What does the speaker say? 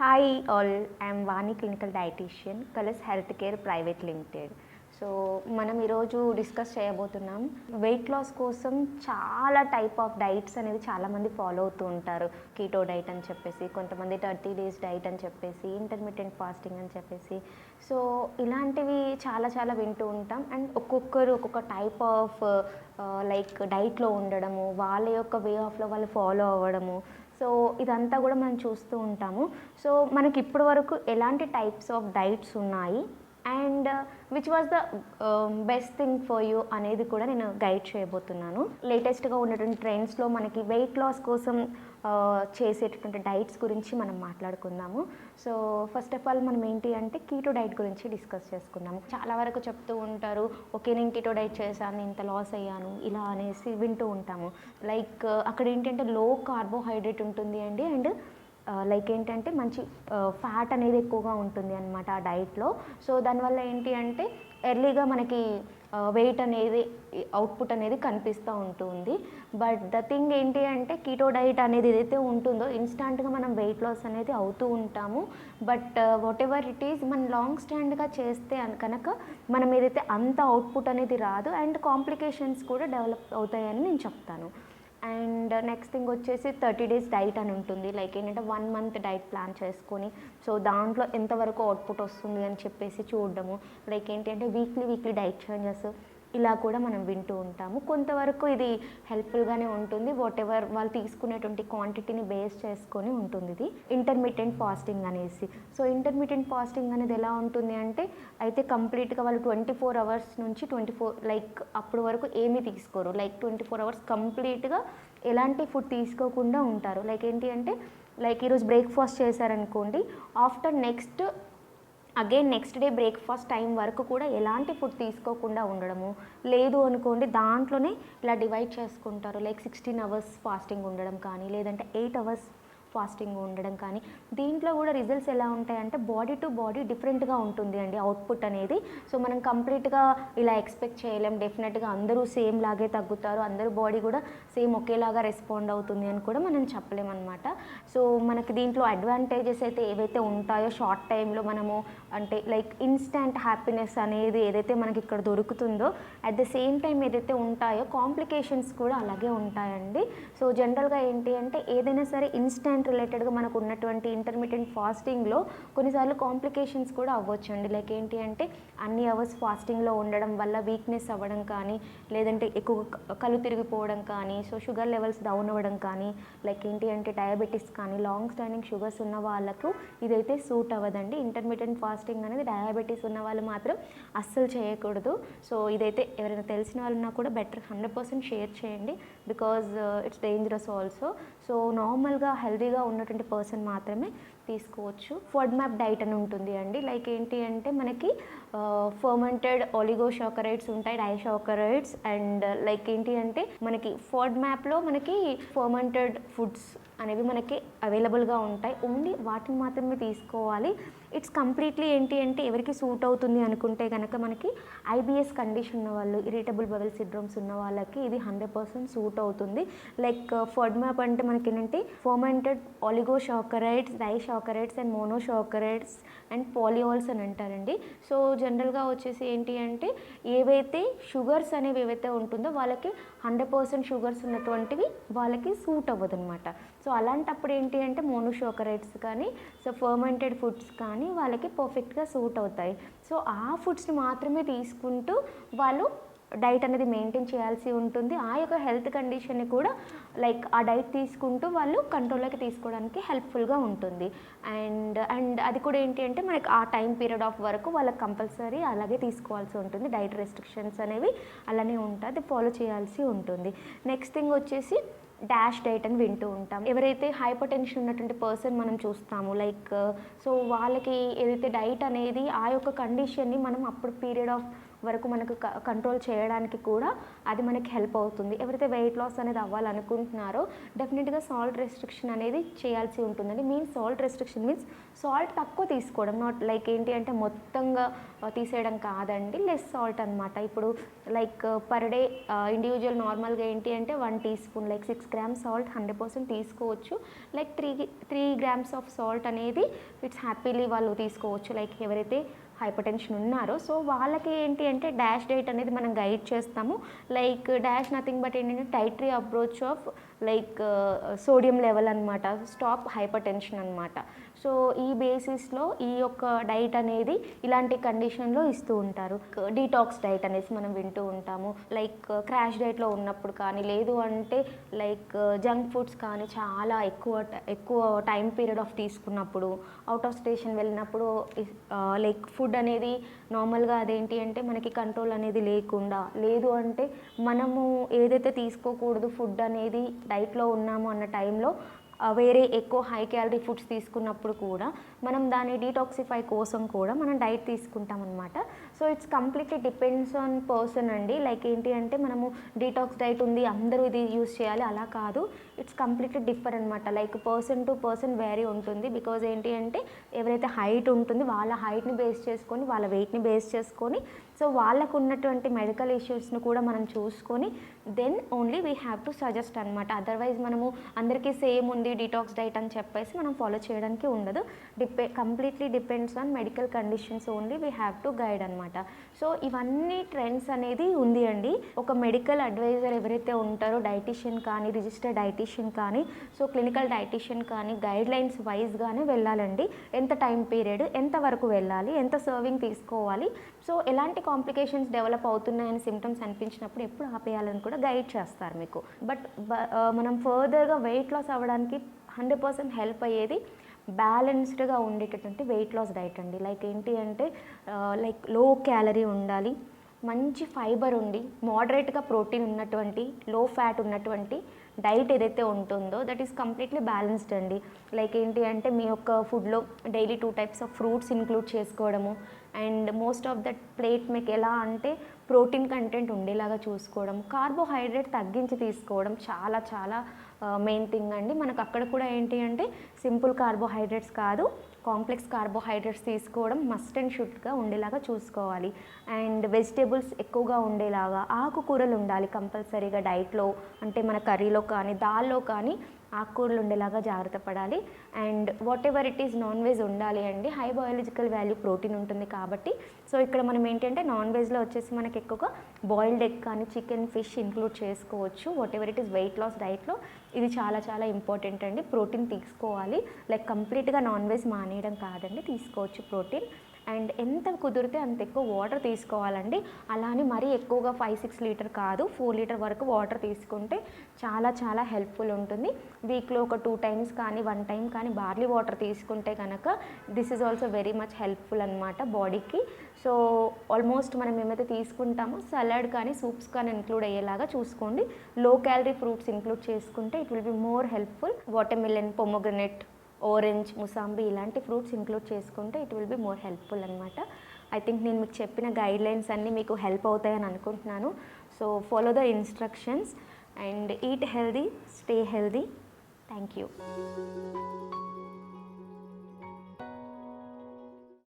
Hi all I'm Vani clinical dietician Colors Health Care Private Limited so మనం ఈరోజు discuss చేయబోతున్నాం weight loss కోసం చాలా టైప్ ఆఫ్ డైట్స్ అనేవి చాలామంది ఫాలో అవుతూ ఉంటారు. కీటో డైట్ అని చెప్పేసి కొంతమంది థర్టీ డేస్ డైట్ అని చెప్పేసి ఇంటర్మీడియట్ ఫాస్టింగ్ అని చెప్పేసి. సో ఇలాంటివి చాలా చాలా వింటూ ఉంటాం. అండ్ ఒక్కొక్కరు ఒక్కొక్క టైప్ ఆఫ్ లైక్ డైట్లో ఉండడము వాళ్ళ యొక్క వే ఆఫ్లో వాళ్ళు ఫాలో అవ్వడము సో ఇదంతా కూడా మనం చూస్తూ ఉంటాము. సో మనకి ఇప్పటి వరకు ఎలాంటి టైప్స్ ఆఫ్ డైట్స్ ఉన్నాయి? And which was the best thing for you అనేది కూడా నేను గైడ్ చేయబోతున్నాను. లేటెస్ట్గా ఉన్నటువంటి ట్రెండ్స్లో మనకి వెయిట్ లాస్ కోసం చేసేటటువంటి డైట్స్ గురించి మనం మాట్లాడుకుందాము. సో ఫస్ట్ ఆఫ్ ఆల్ మనం ఏంటి అంటే కీటో డైట్ గురించి డిస్కస్ చేసుకుందాము. చాలా వరకు చెప్తూ ఉంటారు ఓకే నేను కీటో డైట్ చేశాను ఇంత లాస్ అయ్యాను ఇలా అనేసి వింటూ ఉంటాము. లైక్ అక్కడ ఏంటంటే లో కార్బోహైడ్రేట్ ఉంటుంది అండి. అండ్ లైక్ ఏంటంటే మంచి ఫ్యాట్ అనేది ఎక్కువగా ఉంటుంది అనమాట ఆ డైట్లో సో దానివల్ల ఏంటి అంటే ఎర్లీగా మనకి వెయిట్ అనేది అవుట్పుట్ అనేది కనిపిస్తూ ఉంటుంది. బట్ ద థింగ్ ఏంటి అంటే కీటో డైట్ అనేది ఏదైతే ఉంటుందో ఇన్స్టాంట్గా మనం వెయిట్ లాస్ అనేది అవుతూ ఉంటాము. But whatever it is మనం లాంగ్ స్టాండ్గా చేస్తే కనుక మనం ఏదైతే అంత అవుట్పుట్ అనేది రాదు అండ్ కాంప్లికేషన్స్ కూడా డెవలప్ అవుతాయని నేను చెప్తాను. అండ్ నెక్స్ట్ థింగ్ వచ్చేసి థర్టీ డేస్ డైట్ అని ఉంటుంది. లైక్ ఏంటంటే వన్ మంత్ డైట్ ప్లాన్ చేసుకొని సో దాంట్లో ఎంతవరకు అవుట్పుట్ వస్తుంది అని చెప్పేసి చూడడము. లైక్ ఏంటి అంటే వీక్లీ వీక్లీ డైట్ చేంజెస్. ఇలా కూడా మనం వింటూ ఉంటాము. కొంతవరకు ఇది హెల్ప్ఫుల్గానే ఉంటుంది. వాట్ ఎవర్ వాళ్ళు తీసుకునేటువంటి క్వాంటిటీని బేస్ చేసుకొని ఉంటుంది ఇది. ఇంటర్మీడియట్ ఫాస్టింగ్ అనేసి. సో ఇంటర్మీడియట్ ఫాస్టింగ్ అనేది ఎలా ఉంటుంది అంటే అయితే కంప్లీట్గా వాళ్ళు ట్వంటీ ఫోర్ అవర్స్ నుంచి ట్వంటీ ఫోర్ లైక్ అప్పుడు వరకు ఏమీ తీసుకోరు. లైక్ ట్వంటీ ఫోర్ అవర్స్ కంప్లీట్గా ఎలాంటి ఫుడ్ తీసుకోకుండా ఉంటారు. లైక్ ఏంటి అంటే లైక్ ఈరోజు బ్రేక్ఫాస్ట్ చేశారనుకోండి after next again next day breakfast time వరకు కూడా ఎలాంటి ఫుడ్ తీసుకోకుండా ఉండడము. లేదు అనుకోండి దాంట్లోనే ఇలా డివైడ్ చేసుకుంటారు. లైక్ సిక్స్టీన్ అవర్స్ ఫాస్టింగ్ ఉండడం కానీ లేదంటే ఎయిట్ అవర్స్ ఫాస్టింగ్ ఉండడం కానీ దీంట్లో కూడా రిజల్ట్స్ ఎలా ఉంటాయంటే బాడీ టు బాడీ డిఫరెంట్గా ఉంటుంది అండి అవుట్పుట్ అనేది. సో మనం కంప్లీట్గా ఇలా ఎక్స్పెక్ట్ చేయలేం. డెఫినెట్గా అందరూ సేమ్ లాగే తగ్గుతారు. అందరూ బాడీ కూడా సేమ్ ఒకేలాగా రెస్పాండ్ అవుతుంది అని కూడా మనం చెప్పలేమన్నమాట. సో మనకి దీంట్లో అడ్వాంటేజెస్ అయితే ఏవైతే ఉంటాయో షార్ట్ టైంలో మనము అంటే లైక్ ఇన్స్టంట్ హ్యాపీనెస్ అనేది ఏదైతే మనకి ఇక్కడ దొరుకుతుందో అట్ ద సేమ్ టైం ఏదైతే ఉంటాయో కాంప్లికేషన్స్ కూడా అలాగే ఉంటాయండి. సో జనరల్గా ఏంటి అంటే ఏదైనా సరే ఇన్స్టెంట్ రిలేటెడ్గా మనకు ఉన్నటువంటి ఇంటర్మీడియట్ ఫాస్టింగ్లో కొన్నిసార్లు కాంప్లికేషన్స్ కూడా అవ్వచ్చు అండి లైక్ ఏంటి అంటే అన్ని అవర్స్ ఫాస్టింగ్లో ఉండడం వల్ల వీక్నెస్ అవ్వడం కానీ లేదంటే ఎక్కువ కళ్ళు తిరిగిపోవడం కానీ సో షుగర్ లెవెల్స్ డౌన్ అవ్వడం కానీ లైక్ ఏంటి అంటే డయాబెటీస్ కానీ లాంగ్ స్టాండింగ్ షుగర్స్ ఉన్న వాళ్ళకు ఇదైతే సూట్ అవ్వదండి. ఇంటర్మీడియట్ ఫాస్టింగ్ అనేది డయాబెటీస్ ఉన్న వాళ్ళు మాత్రం అస్సలు చేయకూడదు. సో ఇదైతే ఎవరైనా తెలిసిన వాళ్ళు ఉన్నా కూడా బెటర్ హండ్రెడ్ పర్సెంట్ షేర్ చేయండి. Because it's dangerous also so నార్మల్గా హెల్దీగా ఉన్నటువంటి పర్సన్ మాత్రమే తీసుకోవచ్చు. ఫుడ్ మ్యాప్ డైట్ అని ఉంటుంది అండి. లైక్ ఏంటి అంటే మనకి ఫర్మెంటెడ్ ఒలిగోషాకరైడ్స్ ఉంటాయి డైషాకరైడ్స్ అండ్ లైక్ ఏంటి అంటే మనకి ఫుడ్ మ్యాప్లో మనకి ఫర్మెంటెడ్ ఫుడ్స్ అనేవి మనకి అవైలబుల్గా ఉంటాయి. ఓన్లీ వాటిని మాత్రమే తీసుకోవాలి. ఇట్స్ కంప్లీట్లీ ఏంటి అంటే ఎవరికి సూట్ అవుతుంది అనుకుంటే కనుక మనకి ఐబిఎస్ కండిషన్ ఉన్న వాళ్ళు ఇరిటబుల్ బవెల్ సిడ్రోమ్స్ ఉన్న వాళ్ళకి ఇది హండ్రెడ్ పర్సెంట్ సూట్ అవుతుంది. లైక్ ఫర్డ్ మ్యాప్ అంటే మనకి ఏంటంటే fermented oligosaccharides disaccharides and monosaccharides and polyols అని అంటారండి. సో జనరల్గా వచ్చేసి ఏంటి అంటే ఏవైతే షుగర్స్ అనేవి ఏవైతే ఉంటుందో వాళ్ళకి హండ్రెడ్ పర్సెంట్ షుగర్స్ ఉన్నటువంటివి వాళ్ళకి సూట్ అవ్వదు అనమాట సో అలాంటప్పుడు ఏంటి అంటే మోనోషోకరైట్స్ కానీ సో ఫర్మెంటెడ్ ఫుడ్స్ కానీ వాళ్ళకి పర్ఫెక్ట్గా సూట్ అవుతాయి. సో ఆ ఫుడ్స్ని మాత్రమే తీసుకుంటూ వాళ్ళు డైట్ అనేది మెయింటైన్ చేయాల్సి ఉంటుంది. ఆ యొక్క హెల్త్ కండిషన్ని కూడా లైక్ ఆ డైట్ తీసుకుంటూ వాళ్ళు కంట్రోల్లోకి తీసుకోవడానికి హెల్ప్ఫుల్గా ఉంటుంది. అండ్ అండ్ అది కూడా ఏంటి అంటే మనకి ఆ టైం పీరియడ్ ఆఫ్ వరకు వాళ్ళకి కంపల్సరీ అలాగే తీసుకోవాల్సి ఉంటుంది. డైట్ రెస్ట్రిక్షన్స్ అనేవి అలానే ఉంటుంది ఫాలో చేయాల్సి ఉంటుంది. నెక్స్ట్ థింగ్ వచ్చేసి డాష్ డైట్ అని వింటూ ఉంటాం. ఎవరైతే హైపర్ టెన్షన్ ఉన్నటువంటి పర్సన్ మనం చూస్తాము లైక్ సో వాళ్ళకి ఏదైతే డైట్ అనేది ఆ యొక్క కండిషన్ని మనం అప్పుడు పీరియడ్ ఆఫ్ వరకు మనకు కంట్రోల్ చేయడానికి కూడా అది మనకి హెల్ప్ అవుతుంది. ఎవరైతే వెయిట్ లాస్ అనేది అవ్వాలనుకుంటున్నారో డెఫినెట్గా సాల్ట్ రెస్ట్రిక్షన్ అనేది చేయాల్సి ఉంటుందండి. Mean salt restriction means salt తక్కువ తీసుకోవడం నాట్ లైక్ ఏంటి అంటే మొత్తంగా తీసేయడం కాదండి. లెస్ సాల్ట్ అనమాట ఇప్పుడు లైక్ పర్ డే ఇండివిజువల్ నార్మల్గా ఏంటి అంటే one teaspoon like six grams salt hundred percent తీసుకోవచ్చు. Like three three grams of salt అనేది ఇట్స్ హ్యాపీలీ వాళ్ళు తీసుకోవచ్చు. లైక్ ఎవరైతే హైపర్టెన్షన్ ఉన్నారో సో వాళ్ళకి ఏంటి అంటే డాష్ డైట్ అనేది మనం గైడ్ చేస్తాము. లైక్ డాష్ నథింగ్ బట్ ఏంటంటే dietary approach of like sodium level అనమాట స్టాప్ హైపర్ టెన్షన్ అనమాట సో ఈ బేసిస్లో ఈ యొక్క డైట్ అనేది ఇలాంటి కండిషన్లో ఇస్తూ ఉంటారు. డీటాక్స్ డైట్ అనేసి మనం వింటూ ఉంటాము. లైక్ క్రాష్ డైట్లో ఉన్నప్పుడు కానీ లేదు అంటే లైక్ జంక్ ఫుడ్స్ కానీ చాలా ఎక్కువ ఎక్కువ టైం పీరియడ్ ఆఫ్ తీసుకున్నప్పుడు అవుట్ ఆఫ్ స్టేషన్ వెళ్ళినప్పుడు లైక్ ఫుడ్ అనేది నార్మల్గా అదేంటి అంటే మనకి కంట్రోల్ అనేది లేకుండా లేదు అంటే మనము ఏదైతే తీసుకోకూడదు ఫుడ్ అనేది డైట్లో ఉన్నాము అన్న టైంలో వేరే ఎక్కువ హై క్యాలరీ ఫుడ్స్ తీసుకున్నప్పుడు కూడా మనం దాని డీటాక్సిఫై కోసం కూడా మనం డైట్ తీసుకుంటాం అనమాట so it's completely depends on person అండి. లైక్ ఏంటి అంటే మనము డీటాక్స్ డైట్ ఉంది అందరూ ఇది యూస్ చేయాలి అలా కాదు. ఇట్స్ కంప్లీట్లీ డిఫర్ అనమాట like person to person vary ఉంటుంది. బికాజ్ ఏంటి అంటే ఎవరైతే హైట్ ఉంటుంది వాళ్ళ హైట్ని బేస్ చేసుకొని వాళ్ళ వెయిట్ని బేస్ చేసుకొని సో వాళ్ళకు ఉన్నటువంటి మెడికల్ ఇష్యూస్ను కూడా మనం చూసుకొని then only we have to suggest అనమాట అదర్వైజ్ మనము అందరికీ సేమ్ ఉంది డిటాక్స్ డైట్ అని చెప్పేసి మనం ఫాలో చేయడానికి ఉండదు. డిపె completely depends on medical conditions only we have to guide అనమాట సో ఇవన్నీ ట్రెండ్స్ అనేది ఉంది అండి. ఒక మెడికల్ అడ్వైజర్ ఎవరైతే ఉంటారో డైటీషియన్ కానీ రిజిస్టర్డ్ డైటీషియన్ కానీ సో క్లినికల్ డైటీషియన్ కానీ గైడ్ లైన్స్ వైజ్గానే వెళ్ళాలండి. ఎంత టైం పీరియడ్ ఎంత వరకు వెళ్ళాలి ఎంత సర్వింగ్ తీసుకోవాలి. సో ఎలాంటి కాంప్లికేషన్స్ డెవలప్ అవుతున్నాయని సిమ్టమ్స్ అనిపించినప్పుడు ఎప్పుడు ఆపేయాలని కూడా గైడ్ చేస్తారు మీకు. బట్ మనం ఫర్దర్గా వెయిట్ లాస్ అవ్వడానికి హండ్రెడ్ పర్సెంట్ హెల్ప్ అయ్యేది బ్యాలెన్స్డ్గా ఉండేటటువంటి వెయిట్ లాస్ డైట్ అండి. లైక్ ఏంటి అంటే లైక్లో క్యాలరీ ఉండాలి మంచి ఫైబర్ ఉండి మోడరేట్గా ప్రోటీన్ ఉన్నటువంటి లో ఫ్యాట్ ఉన్నటువంటి డైట్ ఏదైతే ఉంటుందో దట్ ఈస్ కంప్లీట్లీ బ్యాలెన్స్డ్ అండి. లైక్ ఏంటి అంటే మీ యొక్క ఫుడ్లో daily two types of fruits include చేసుకోవడము and most of that plate మీకు ఎలా అంటే ప్రోటీన్ కంటెంట్ ఉండేలాగా చూసుకోవడం కార్బోహైడ్రేట్ తగ్గించి తీసుకోవడం చాలా చాలా మెయిన్ థింగ్ అండి. మనకు అక్కడ కూడా ఏంటి అంటే సింపుల్ కార్బోహైడ్రేట్స్ కాదు కాంప్లెక్స్ కార్బోహైడ్రేట్స్ తీసుకోవడం మస్ట్ అండ్ షుడ్గా ఉండేలాగా చూసుకోవాలి. అండ్ వెజిటేబుల్స్ ఎక్కువగా ఉండేలాగా ఆకుకూరలు ఉండాలి కంపల్సరీగా డైట్లో అంటే మన కర్రీలో కానీ దాల్లో కానీ ఆకుకూరలు ఉండేలాగా జాగ్రత్త పడాలి. And whatever it is non veg ఉండాలి అండి. హై బయాలజికల్ వాల్యూ ప్రోటీన్ ఉంటుంది కాబట్టి. సో ఇక్కడ మనం ఏంటంటే నాన్ వెజ్లో వచ్చేసి మనకి ఎక్కువగా బాయిల్డ్ ఎగ్ కానీ చికెన్ ఫిష్ ఇంక్లూడ్ చేసుకోవచ్చు. Whatever it is weight loss డైట్లో ఇది చాలా చాలా ఇంపార్టెంట్ అండి. ప్రోటీన్ తీసుకోవాలి. లైక్ కంప్లీట్గా నాన్ వెజ్ మానేయడం కాదండి. తీసుకోవచ్చు ప్రోటీన్ అండ్ ఎంత కుదిరితే అంత ఎక్కువ వాటర్ తీసుకోవాలండి. అలానే మరీ ఎక్కువగా ఫైవ్ సిక్స్ లీటర్ కాదు ఫోర్ లీటర్ వరకు వాటర్ తీసుకుంటే చాలా చాలా హెల్ప్ఫుల్ ఉంటుంది. వీక్లో ఒక టూ టైమ్స్ కానీ వన్ టైం కానీ బార్లీ వాటర్ తీసుకుంటే కనుక this is also very much helpful అనమాట బాడీకి సో ఆల్మోస్ట్ మనం ఏమైతే తీసుకుంటామో సలాడ్ కానీ సూప్స్ కానీ ఇంక్లూడ్ అయ్యేలాగా చూసుకోండి. లో క్యాలరీ ఫ్రూట్స్ ఇంక్లూడ్ చేసుకుంటే it will be more helpful watermelon pomegranate orange mosambi ఇలాంటి ఫ్రూట్స్ ఇంక్లూడ్ చేసుకుంటే it will be more helpful అనమాట ఐ థింక్ నేను మీకు చెప్పిన గైడ్ లైన్స్ అన్నీ మీకు హెల్ప్ అవుతాయని అనుకుంటున్నాను. So follow the instructions and eat healthy stay healthy thank you